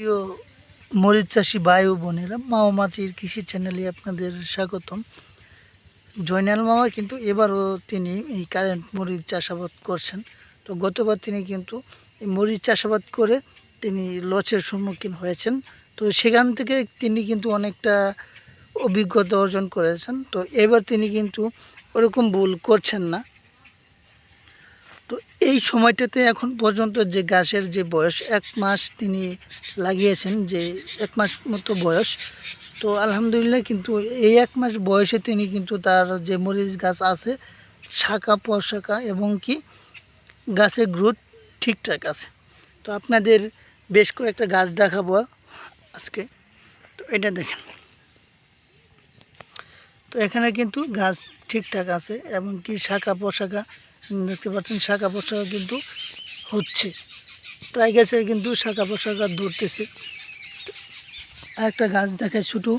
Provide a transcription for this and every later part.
প্রিয় মরিচ চাষি ভাই ও বোনেরা মামা মাটির কৃষি চ্যানেলে আপনাদের স্বাগতম। জয়নাল মামা কিন্তু এবারও তিনি এই কারেন্ট মরিচ চাষাবাদ করছেন। তো গতবার তিনি কিন্তু মরিচ চাষাবাদ করে তিনি লসের সম্মুখীন হয়েছেন। তো সেখান থেকে তিনি কিন্তু অনেকটা অভিজ্ঞতা অর্জন করেছেন। তো এবার তিনি কিন্তু ওরকম ভুল করছেন না। তো এই সময়টাতে এখন পর্যন্ত যে গাছের যে বয়স, এক মাস তিনি লাগিয়েছেন যে এক মাস মতো বয়স। তো আলহামদুলিল্লাহ কিন্তু এই এক মাস বয়সে তিনি কিন্তু তার যে মরিচ গাছ আছে, শাখা পশাখা এবং কি গাছের গ্রোথ ঠিকঠাক আছে। তো আপনাদের বেশ কয়েকটা গাছ দেখাবো আজকে। তো এটা দেখেন। তো এখানে কিন্তু গাছ ঠিকঠাক আছে এবং কি শাখা পোশাখা দেখতে পাচ্ছেন শাখা পোশাখা কিন্তু হচ্ছে। প্রায় গাছে কিন্তু শাখা পোশাখা ধরতেছে। একটা গাছ দেখায় ছোটো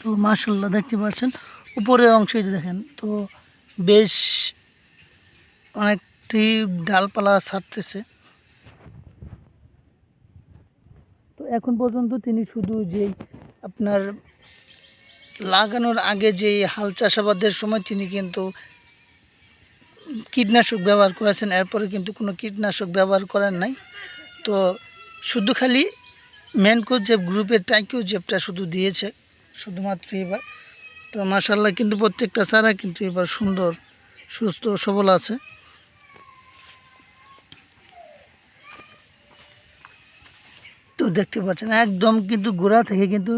তো মার্শাল্লাহ দেখতে পাচ্ছেন? উপরের অংশ দেখেন, তো বেশ অনেকটি ডালপালা ছাড়তেছে। তো এখন পর্যন্ত তিনি শুধু যেই আপনার লাগানোর আগে যে হাল চাষাবাদের সময় তিনি কিন্তু কীটনাশক ব্যবহার করেছেন, এরপরে কিন্তু কোনো কীটনাশক ব্যবহার করেন নাই। তো শুধু খালি ম্যানকো যে গ্রুপের টাইকেও জেপটা শুধু দিয়েছে, শুধুমাত্র এবার। তো মাসাল্লাহ কিন্তু প্রত্যেকটা চারা কিন্তু এবার সুন্দর, সুস্থ সবল আছে। তো দেখতে পাচ্ছেন, একদম কিন্তু গোড়া থেকে কিন্তু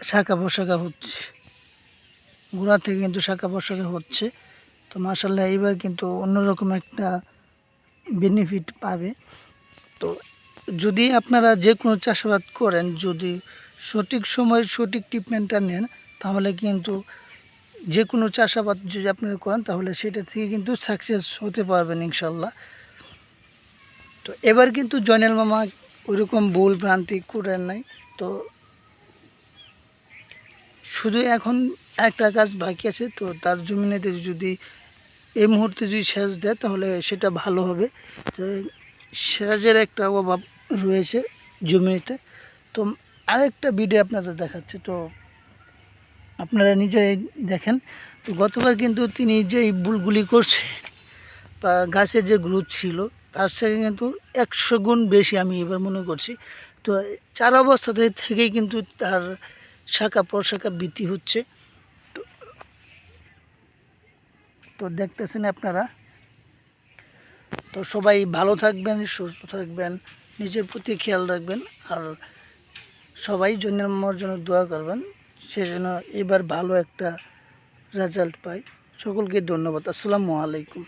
শাখা পোশাখা হচ্ছে। গোড়া থেকে কিন্তু শাখা পোশাখা হচ্ছে। তো মাসাল্লাহ এইবার কিন্তু অন্যরকম একটা বেনিফিট পাবে। তো যদি আপনারা যে কোনো চাষাবাদ করেন, যদি সঠিক সময়ে সঠিক ট্রিটমেন্টটা নেন, তাহলে কিন্তু যে কোনো চাষাবাদ যদি আপনারা করেন, তাহলে সেটা থেকে কিন্তু সাকসেস হতে পারবেন ইনশাল্লাহ তো এবার কিন্তু জয়নাল মামা ওইরকম ভুল ভ্রান্তি করেন নাই। তো শুধু এখন একটা কাজ বাকি আছে, তো তার জমিনেতে যদি এই মুহূর্তে যদি সেচ দেয়, তাহলে সেটা ভালো হবে। সেচের একটা অভাব রয়েছে জমিতে। তো আরেকটা ভিডিও আপনাদের দেখাচ্ছে, তো আপনারা নিজেরাই দেখেন। তো গতবার কিন্তু তিনি যেই ভুলগুলি করছে বা গাছের যে গ্রোথ ছিল, তার থেকে কিন্তু একশো গুণ বেশি আমি এবার মনে করছি। তো চার অবস্থাতে থেকেই কিন্তু তার শাখা প্রশাখা বৃদ্ধি হচ্ছে। তো দেখতেছেন আপনারা। তো সবাই ভালো থাকবেন, সুস্থ থাকবেন, নিজের প্রতি খেয়াল রাখবেন আর সবাই জন্য আমার জন্য দোয়া করবেন। সেজন্য এবার ভালো একটা রেজাল্ট পাই। সকলকে ধন্যবাদ। আসসালামু আলাইকুম।